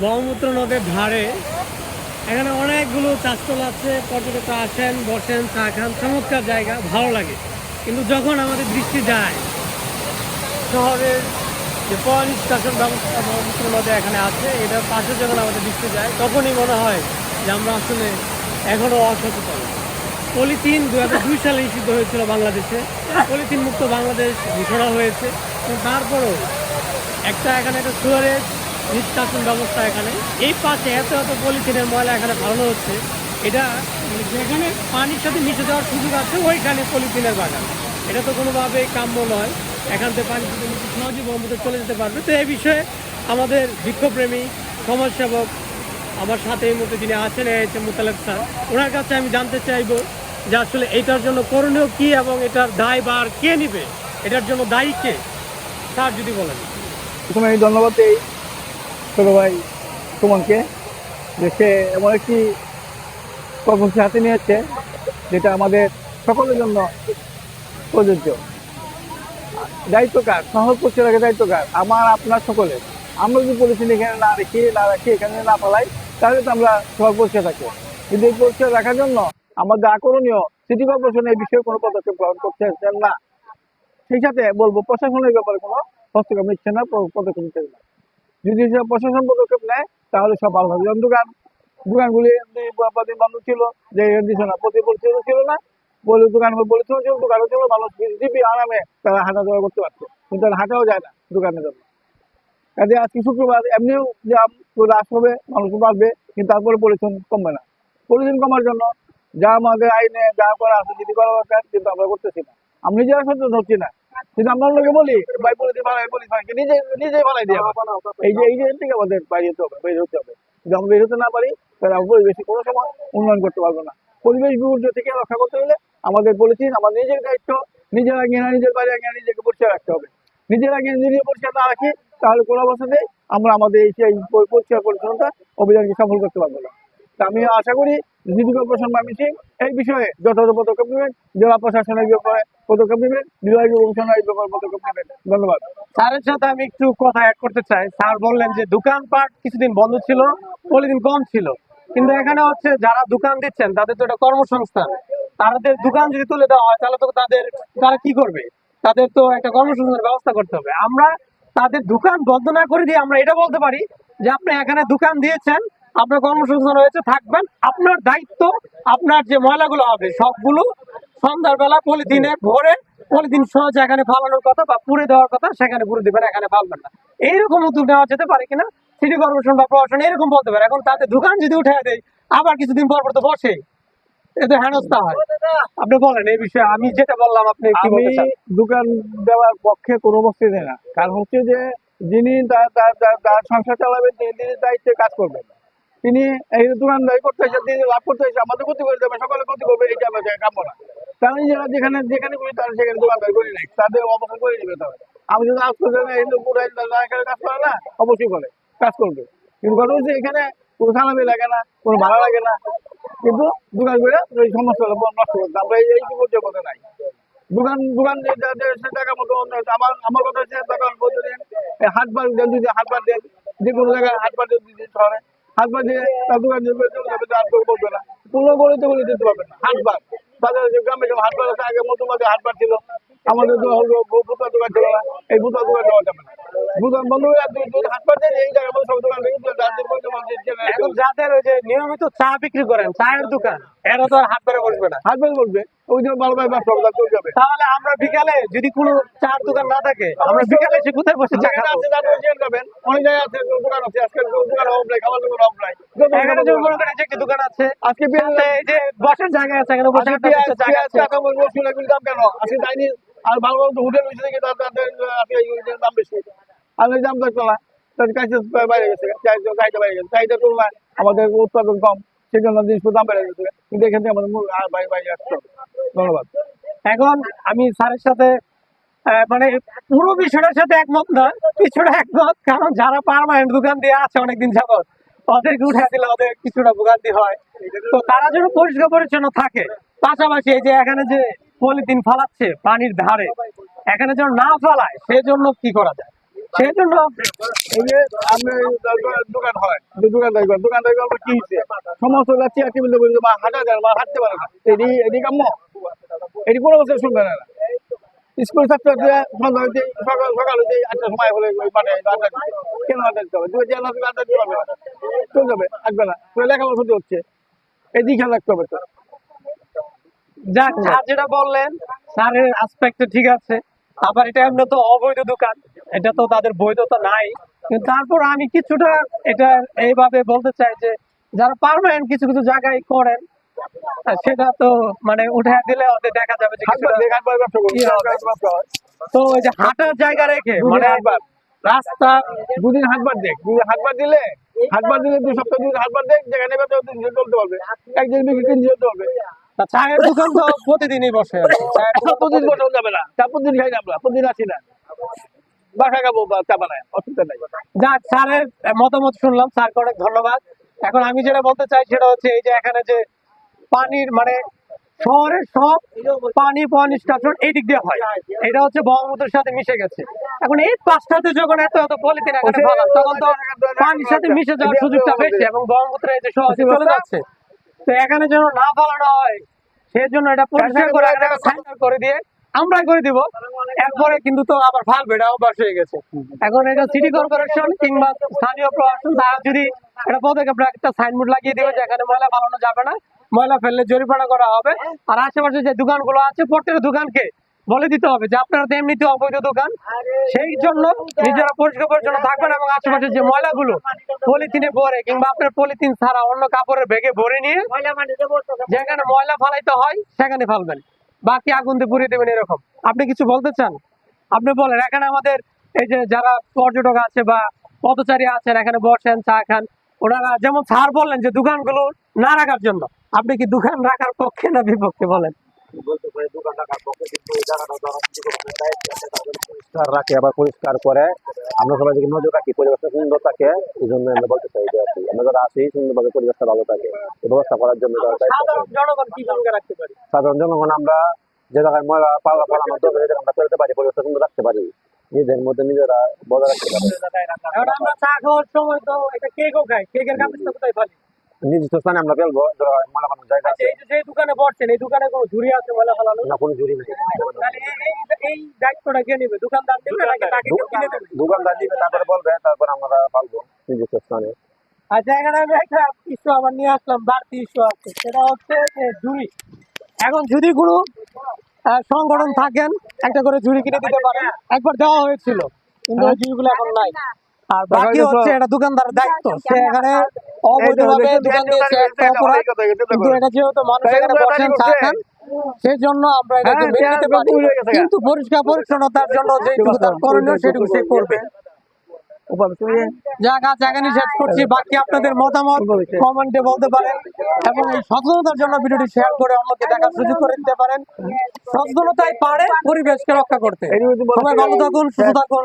ব্রহ্মপুত্র নদের ধারে এখানে অনেকগুলো চাষতল আছে, পর্যটকরা আসেন, বসেন, চা খান, চমৎকার জায়গা, ভালো লাগে। কিন্তু যখন আমাদের দৃষ্টি যায়, শহরের যে পয় ব্যবস্থা ব্রহ্মপুত্র নদে এখানে আছে, এটার পাশে যখন আমাদের দৃষ্টি যায়, তখনই মনে হয় যে আমরা আসলে এখনও অসচেতন। পলিথিন দু হাজার দুই সালে নিষিদ্ধ হয়েছিল বাংলাদেশে। পলিথিন মুক্ত বাংলাদেশ ঘোষণা হয়েছে। তারপরেও একটা এখানে একটা সুয়ারেজ নিষ্কাশন ব্যবস্থা এখানে। এই পাশে এত এত পলিথিনের ময়লা এখানে ভালো হচ্ছে। এটা মানে যেখানে পানির সাথে মিশে যাওয়ার সুযোগ আছে, ওইখানে পলিথিনের বাগান। এটা তো কোনোভাবেই কাম্য নয়। এখান থেকে পানি সহজেই ব্রহ্মপুত্রে চলে যেতে পারবে। তো এই বিষয়ে আমাদের বৃক্ষপ্রেমী সমাজসেবক আমার সাথে এই মুহূর্তে যিনি আছেন, এই হচ্ছে মুতালেব স্যার, ওনার কাছে আমি জানতে চাইব যে আসলে এটার জন্য করণীয় কি এবং এটার দায় বার কে নিবে? এটার জন্য দায়ী কে? স্যার যদি বলেন। প্রথমে আমি ধন্যবাদ দিই। ছোটো ভাই সুমনকে যে সে এমন একটি কর্মসূচি হাতে নিয়েছে, যেটা আমাদের সকলের জন্য প্রযোজ্য। দায়িত্ব কার? শহর করছে রাখে দায়িত্ব কার? আমার, আপনার সকলের। আমরা যদি পলিথিন এখানে না রেখি, না রাখি, এখানে না পালাই, তাহলে তো আমরা শহর পরিষ্কার থাকব। কিন্তু এই পরিষ্কার রাখার জন্য আমাদের আকরণীয় সিটি কর্পোরেশন এই বিষয়ে কোনো পদক্ষেপ গ্রহণ করতেছেন না। সেই সাথে বলব, প্রশাসনের ব্যাপারে কোনো হস্তক্ষেপ নিচ্ছে না পদক্ষেপ নিচ্ছে না। যদি সে প্রশাসন পদক্ষেপ নেয়, তাহলে সব ভালো হবে যেমন দোকান। দোকানগুলি বন্ধ ছিল, যে দিছে না প্রতি ছিল না। বলে দোকান পরিচিত ছিল দোকানও ছিল মানুষ দিবি আরামে তারা হাঁটা চলা করতে পারছে কিন্তু তারা হাঁটাও যায় না দোকানের জন্য। কাজে আজকে শুক্রবার, এমনিও জাম রাস হবে, মানুষ বাড়বে কিন্তু তারপরে পরিচ্ছন্ন কমবে না। পরিচ্ছন্ন কমার জন্য যা আমাদের আইনে যা করা আছে, যদি করা দরকার, কিন্তু আমরা করতেছি না। আমি নিজেরা সচেতন হচ্ছি না। কিন্তু আমরা লোকে বলি ভাই ফালাই নিজে নিজেই ফালাই দিয়ে এই যে এই যে থেকে আমাদের বাইরে হতে হবে বের হতে হবে। যদি আমরা বের হতে না পারি তাহলে আমরা পরিবেশে কোনো সময় উন্নয়ন করতে পারব না। পরিবেশ বিপর্যয় থেকে রক্ষা করতে হলে আমাদের পলিথিন আমাদের নিজের দায়িত্ব নিজের আগে না নিজের বাইরে আগে নিজেকে পরিষ্কার রাখতে হবে। নিজের আগে নিজে পরিষ্কার না রাখি তাহলে কোনো অবস্থাতেই আমরা আমাদের এই সেই পরিষ্কার পরিচ্ছন্নতা অভিযানকে সফল করতে পারব না। তা আমি আশা করি জিডি কর্পোরেশন সিং এই বিষয়ে যথাযথ পদক্ষেপ নেবেন, জেলা প্রশাসনের ব্যাপারে পদক্ষেপ নেবেন বিভাগীয় কমিশনার ব্যাপারে পদক্ষেপ নেবেন। ধন্যবাদ। স্যারের সাথে আমি একটু কথা অ্যাড করতে চাই। স্যার বললেন যে দোকানপাট কিছুদিন বন্ধ ছিল পলিদিন কম ছিল। কিন্তু এখানে হচ্ছে যারা দোকান দিচ্ছেন, তাদের তো এটা কর্মসংস্থান। তাদের দোকান যদি তুলে দেওয়া হয়, তাহলে তো তাদের, তারা কি করবে? তাদের তো একটা কর্মসংস্থানের ব্যবস্থা করতে হবে। আমরা তাদের দোকান বন্ধ না করে দিয়ে আমরা এটা বলতে পারি যে আপনি এখানে দোকান দিয়েছেন আপনার কর্মসংস্থান হয়েছে থাকবেন। আপনার দায়িত্ব আপনার যে ময়লাগুলো হবে সবগুলো সন্ধ্যার বেলা পলিথিনে ভরে পলিথিন সহ যেখানে ফালানোর কথা বা পুড়ে দেওয়ার কথা সেখানে পুড়ে দেবেন এখানে ফালবেন না। এইরকম উদ্যোগ নেওয়া যেতে পারে কিনা সিটি কর্পোরেশন বা প্রশাসন এরকম বলতে পারে। এখন তাদের দোকান যদি উঠে দেয় আবার কিছুদিন পর পর তো বসে। এতে হেনস্থা হয়। আপনি বলেন এই বিষয়ে আমি যেটা বললাম আপনি কি আমি বলতে চান? দোকান দেওয়ার পক্ষে কোনো অবস্থাতে না। কারণ হচ্ছে যে যিনি তার সংসার চালাবেন তিনি দায়িত্বে কাজ করবেন তিনি এই দোকানদারি করতে এসে, তিনি লাভ করতে এসে, আমাদের ক্ষতি করে দেবে সকলে ক্ষতি করবে, এটা আমাদের কাম্য না। তারা নিজেরা যেখানে যেখানে করি তারা সেখানে দোকানদারি করে নেয় তাদের অবস্থান করে নেবে তাহলে আমি যদি আজ করতে না হিন্দু পুরো তারা এখানে কাজ করে না, অবশ্যই করে, কাজ করবে। কিন্তু কথা হচ্ছে এখানে কোনো সালামি লাগে না, কোনো ভালো লাগে না। কিন্তু দোকান করে এই সমস্যা নষ্ট করতে আমরা এই এই বিপর্যয় পথে নাই। দোকান দোকান টাকা মতো। আমার আমার কথা হচ্ছে দোকান দেন হাট বার দেন যদি হাট বার দেন, যে কোনো জায়গায় হাট বার দিতে শহরে হাট বার দিয়ে তার দোকান দিয়ে চলে যাবে আর কেউ বলবে না পারবে না। হাটবার। যে গ্রামে আগে মতো হাটবার ছিল। আমাদের তো হলো ছিল না। এই ভূতার দোকান দেওয়া যাবে না। বন্ধ এই সব দোকান এখন যাদের ওই যে নিয়মিত চা বিক্রি করেন চায়ের দোকান এরা তো আর হাত বসবে না। বার বলবে ওই জন্য ভালো ভাবে ব্যবসা চলে যাবে। তাহলে আমরা বিকালে যদি কোনো চার দোকান না থাকে আমরা বিকালে এসে কোথায় বসে চা খাব? আছে যাবেন। অনেক জায়গায় আছে দোকান আছে আজকে দোকান অফ নাই খাবার দোকান অফ নাই। এখানে যে মনে করেন যে দোকান আছে আজকে এই যে বসার জায়গা আছে এখানে বসে দাম কেন? আজকে আর ভালো ভালো হোটেল হয়েছে দেখে তাদের এইগুলোর দাম বেশি এই দাম তাদের বাইরে গেছে চাহিদা বাইরে গেছে। চাহিদা তুলনায় আমাদের উৎপাদন কম সেই জন্য জিনিসপত্র দাম বেড়ে গেছে। কিন্তু আমাদের মূল আর বাইরে বাইরে ধন্যবাদ। এখন আমি স্যারের সাথে মানে পুরো বিষয়টার সাথে একমত না কিছুটা একমত। কারণ যারা পারমানেন্ট দোকান দিয়ে আছে অনেকদিন যাবত ওদেরকে উঠে দিলে ওদের কিছুটা ভোগান্তি হয়। তো তারা যেন পরিষ্কার পরিচ্ছন্ন থাকে। পাশাপাশি এই যে এখানে যে পলিথিন ফালাচ্ছে পানির ধারে। এখানে যেন না ফালায়, সেজন্য কি করা যায়? সেই জন্য এই এই কি যায় কোনো বছর শুনবে না। স্কুল সকাল সকাল সময় হলে চলে যাবে না হচ্ছে। এদিকে খেয়াল রাখতে হবে তো। যাক স্যার যেটা বললেন স্যারের আসপেক্টে ঠিক আছে। আবার এটা এমনি তো অবৈধ দোকান এটা তো তাদের বৈধতা নাই। তারপর আমি কিছুটা এটা এইভাবে বলতে চাই যে যারা পারমানেন্ট কিছু কিছু জায়গায় করেন সেটা তো মানে উঠে দিলে ওদের দেখা যাবে যে হয়। তো ওই যে হাঁটার জায়গা রেখে মানে রাস্তা দুদিন হাটবার দেখ দুদিন হাটবার দিলে হাটবার দিলে দুই সপ্তাহ দুদিন হাটবার দেখ যেখানে চলতে পারবে। একদিন বিক্রি চলতে পারবে চায়ের দোকান তো প্রতিদিনই বসে প্রতিদিন বসানো যাবে না। চা প্রতিদিন খাই না আমরা? প্রতিদিন আসি না? বাসা খাব বা চা বানায় অসুবিধা নাই যাক স্যারের মতামত শুনলাম স্যারকে অনেক ধন্যবাদ। এখন আমি যেটা বলতে চাই সেটা হচ্ছে এই যে এখানে যে পানির মানে শহরের সব পানি পানি স্টেশন এই দিক দিয়ে হয়। এটা হচ্ছে ব্রহ্মপুত্রের সাথে মিশে গেছে। এখন এই পাঁচটাতে যখন এত এত পলিথিন এখানে তখন তো পানির সাথে মিশে যাওয়ার সুযোগটা বেশি এবং ব্রহ্মপুত্রে এই যে সহজে চলে যাচ্ছে। তো এখানে যেন না ফেলানো হয় সেই জন্য এটা পরিষ্কার করে করে দিয়ে আমরাই করে দিব। এরপরে কিন্তু তো আবার ফালবে এটা অভ্যাস হয়ে গেছে। এখন এটা সিটি কর্পোরেশন কিংবা স্থানীয় প্রশাসন তারা যদি এটা পদক্ষেপ একটা সাইনবোর্ড লাগিয়ে দিবে যে এখানে ময়লা ফালানো যাবে না ময়লা ফেললে জরিমানা করা হবে। আর আশেপাশে যে দোকানগুলো আছে প্রত্যেকটা দোকানকে বলে দিতে হবে যে আপনারা তো এমনিতে অবৈধ দোকান। সেই জন্য নিজেরা পরিষ্কার পরিচ্ছন্ন থাকবেন এবং আশেপাশে যে ময়লাগুলো পলিথিনে ভরে কিংবা আপনার পলিথিন ছাড়া অন্য কাপড়ের ব্যাগে ভরে নিয়ে যেখানে ময়লা ফালাইতে হয় সেখানে ফালবেন। বাকি আগুন দিয়ে পুড়িয়ে দেবেন এরকম। আপনি কিছু বলতে চান? আপনি বলেন এখানে আমাদের এই যে যারা পর্যটক আছে বা পথচারী আছেন এখানে বসেন চা খান ওনারা যেমন স্যার বললেন যে দোকানগুলো না রাখার জন্য আপনি কি দোকান রাখার পক্ষে না বিপক্ষে বলেন? পরিষ্কার রাখে আবার পরিষ্কার করে। আমরা সবাই যদি নজর রাখি পরিবেশটা সুন্দর থাকে এই জন্য আমরা বলতে চাই যে আর আমরা যারা আসি সুন্দরভাবে পরিবেশটা ভালো থাকে ব্যবস্থা করার জন্য আছে। সাধারণ জনগণ আমরা যে জায়গায় ময়লা পালা পালানোর দরকার আমরা ফেলতে পারি পরিবেশটা সুন্দর রাখতে পারি। নিজের মধ্যে নিজেরা বজায় রাখতে পারি। আমরা চা খাওয়ার সময় তো এটা কেকও খাই কেকের কাগজটা কোথায়? ফালি নির্দিষ্ট স্থানে আমরা ফেলব ময়লা বানানোর জায়গা আচ্ছা আছে। এই দোকানে বসছেন এই দোকানে কোনো ঝুড়ি আছে ময়লা ফেলানো? না কোনো নেই। এই- দায়িত্বটা কে নেবে? দোকানদার নেবে নাকি তাকে কিনে দেবে? দোকানদার দিবে তারপরে বলবে তারপরে আমরা পালবো নির্দিষ্ট স্থানে। আচ্ছা এখানে আমি একটা ইস্যু আবার নিয়ে আসলাম বাড়তি ইস্যু আছে। সেটা হচ্ছে যে ঝুড়ি। এখন যদি কোনো সংগঠন থাকেন একটা করে ঝুড়ি কিনে দিতে পারেন। একবার দেওয়া হয়েছিল কিন্তু ওই ঝুড়িগুলো এখন নাই। আর বাকি হচ্ছে এটা দোকানদারের দায়িত্ব। সে এখানে অবৈধভাবে দোকান দিয়েছে একটা অপরাধ কিন্তু এটা যেহেতু মানুষ এখানে বসেন চা খান সেই জন্য আমরা এটাকে হ্যাঁ, মেনে নিতে পারি। হয়ে। কিন্তু পরিষ্কার পরিচ্ছন্নতার জন্য যেটুকু তার করণীয় সেটুকু সে করবে। শেষ করছি। বাকি আপনাদের মতামত কমেন্টে বলতে পারেন এবং এই সচেতনতার জন্য ভিডিওটি শেয়ার করে অন্যকে দেখার সুযোগ করে দিতে পারেন। সচেতনতাই পারে পরিবেশকে রক্ষা করতে। সবাই ভালো থাকুন সুস্থ থাকুন।